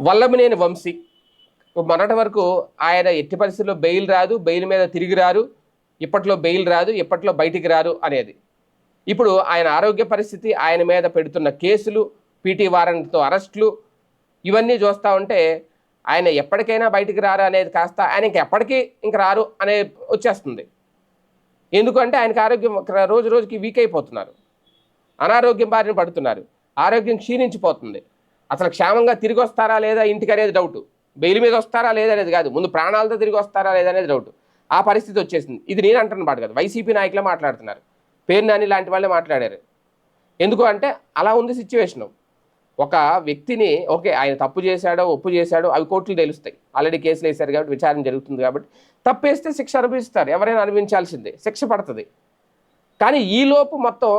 వల్లభనేని వంశీ. మొన్నటి వరకు ఆయన ఎట్టి పరిస్థితుల్లో బెయిల్ రాదు బెయిల్ మీద తిరిగి రారు ఇప్పట్లో బెయిల్ రాదు ఇప్పట్లో బయటికి రారు అనేది. ఇప్పుడు ఆయన ఆరోగ్య పరిస్థితి ఆయన మీద పెడుతున్న కేసులు పీటీ వారెంట్తో అరెస్టులు ఇవన్నీ చూస్తూ ఉంటే ఆయన ఎప్పటికైనా బయటికి రారు అనేది కాస్త ఆయన ఇంక ఎప్పటికీ ఇంక రారు అనే వచ్చేస్తుంది. ఎందుకంటే ఆయనకి ఆరోగ్యం రోజు రోజుకి వీక్ అయిపోతున్నారు. అనారోగ్యం బారిన పడుతున్నారు. ఆరోగ్యం క్షీణించిపోతుంది. అసలు క్షేమంగా తిరిగి వస్తారా లేదా ఇంటికి అనేది డౌట్ బెయిల్ మీద వస్తారా లేదా అనేది కాదు. ముందు ప్రాణాలతో తిరిగి వస్తారా లేదా అనేది డౌట్ ఆ పరిస్థితి వచ్చేసింది. ఇది నేను అంటున్న మాట కాదు. వైసీపీ నాయకులే మాట్లాడుతున్నారు. పేరు నాని లాంటి వాళ్ళే మాట్లాడారు. ఎందుకు అంటే అలా ఉంది సిచ్యువేషన్ ఒక వ్యక్తిని ఓకే ఆయన తప్పు చేశాడో ఒప్పు చేశాడో అవి కోర్టులు తెలుస్తాయి. ఆల్రెడీ కేసులు వేశారు కాబట్టి విచారణ జరుగుతుంది కాబట్టి. తప్పేస్తే శిక్ష అనుభవిస్తారు. ఎవరైనా అనుభవించాల్సిందే. శిక్ష పడుతుంది. కానీ ఈలోపు మొత్తం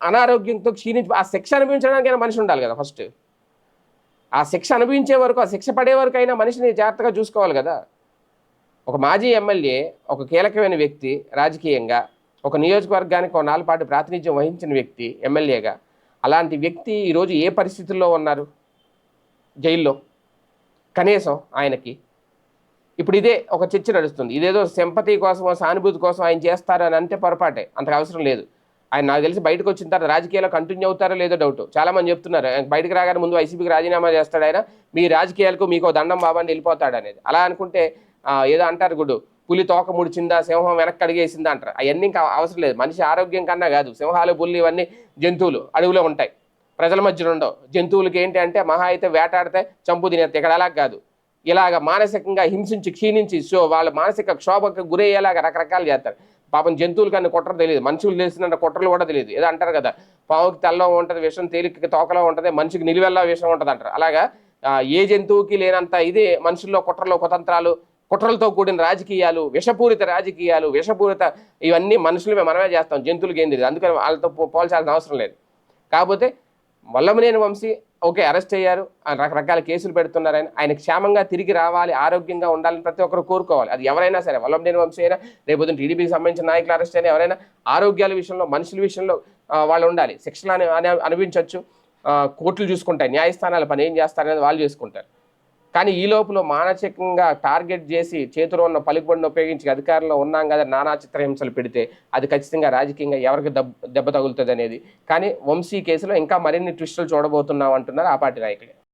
అనారోగ్యంతో క్షీణించి ఆ శిక్ష అనిపించడానికి మనిషి ఉండాలి కదా ఫస్ట్ ఆ శిక్ష అనుభవించే వరకు ఆ శిక్ష పడే వరకు అయినా మనిషిని జాగ్రత్తగా చూసుకోవాలి కదా. ఒక మాజీ ఎమ్మెల్యే ఒక కీలకమైన వ్యక్తి రాజకీయంగా ఒక నియోజకవర్గానికి ఒక నాలుగుపాటు ప్రాతినిధ్యం వహించిన వ్యక్తి ఎమ్మెల్యేగా అలాంటి వ్యక్తి ఈరోజు ఏ పరిస్థితుల్లో ఉన్నారు? జైల్లో. కనీసం ఆయనకి. ఇప్పుడు ఇదే ఒక చర్చ నడుస్తుంది. ఇదేదో సింపతి కోసం సానుభూతి కోసం ఆయన చేస్తారు అని అంటే పొరపాటే. అంతకు అవసరం లేదు. ఆయన నాకు తెలిసి బయటకు వచ్చిన తర్వాత రాజకీయాల్లో కంటిన్యూ అవుతారో లేదో డౌట్ చాలా మంది చెప్తున్నారు బయటకు రాగానే ముందు వైసీపీకి రాజీనామా చేస్తాడు ఆయన మీ రాజకీయాలకు మీకు దండం బాబాని వెళ్ళిపోతాడు అనేది. అలా అనుకుంటే ఏదో అంటారు గుడు పులి తోక ముడిచిందా సింహం వెనక్కి అడిగేసిందా అంటారు. అవన్నీ ఇంకా అవసరం లేదు. మనిషి ఆరోగ్యం కన్నా కాదు సింహాలు పుల్లి ఇవన్నీ జంతువులు అడవిలో ఉంటాయి. ప్రజల మధ్యలో ఉండవు. జంతువులకి ఏంటి అంటే మహా అయితే వేటాడితే చంపు తినేస్తాయి ఇక్కడ అలా కాదు. ఇలాగ మానసికంగా హింసించి క్షీణించి సో వాళ్ళ మానసిక క్షోభకు గురయ్యేలాగా రకరకాలు చేస్తారు. పాపం జంతువులు కానీ కుట్ర తెలియదు. మనుషులు తెలిసిన కుట్రలు కూడా తెలియదు. ఏదో అంటారు కదా పావుకి తెల్లో ఉంటుంది విషం తేలికకి తోకలో ఉంటుంది మనిషికి నిలువెల్లా విషం ఉంటుంది అంటారు. అలాగా ఏ జంతువుకి లేనంత ఇదే మనుషుల్లో కుట్రలో కుతంత్రాలు కుట్రలతో కూడిన రాజకీయాలు విషపూరిత రాజకీయాలు విషపూరిత ఇవన్నీ మనుషులు మనమే చేస్తాం. జంతువులకి ఏం తెలియదు. అందుకని వాళ్ళతో పో- పోల్చాల్సిన అవసరం లేదు. కాకపోతే వల్లమనేని వంశీ ఓకే అరెస్ట్ అయ్యారు. ఆ రకరకాల కేసులు పెడుతున్నారని ఆయన క్షేమంగా తిరిగి రావాలి ఆరోగ్యంగా ఉండాలని ప్రతి ఒక్కరు కోరుకోవాలి. అది ఎవరైనా సరే వల్లభనేని వంశీ అయినా రేపొద్దున టీడీపీకి సంబంధించిన నాయకులు అరెస్ట్ అయినా ఎవరైనా ఆరోగ్యాల విషయంలో మనుషుల విషయంలో వాళ్ళు ఉండాలి. శిక్షలు అని అని- అనుభవించవచ్చు. కోర్టులు చూసుకుంటాయి. న్యాయస్థానాల పని ఏం చేస్తారనేది వాళ్ళు చేసుకుంటారు. కానీ ఈ లోపల మానసికంగా టార్గెట్ చేసి చేతిలో ఉన్న పలుకుబడిని ఉపయోగించి అధికారంలో ఉన్నాం కదా నానా చిత్రహింసలు పెడితే అది ఖచ్చితంగా రాజకీయంగా ఎవరికి దెబ్బ దెబ్బ తగులుతుంది అనేది. కానీ వంశీ కేసులో ఇంకా మరిన్ని ట్విస్టులు చూడబోతున్నాం అంటున్నారు ఆ పార్టీ నాయకులు.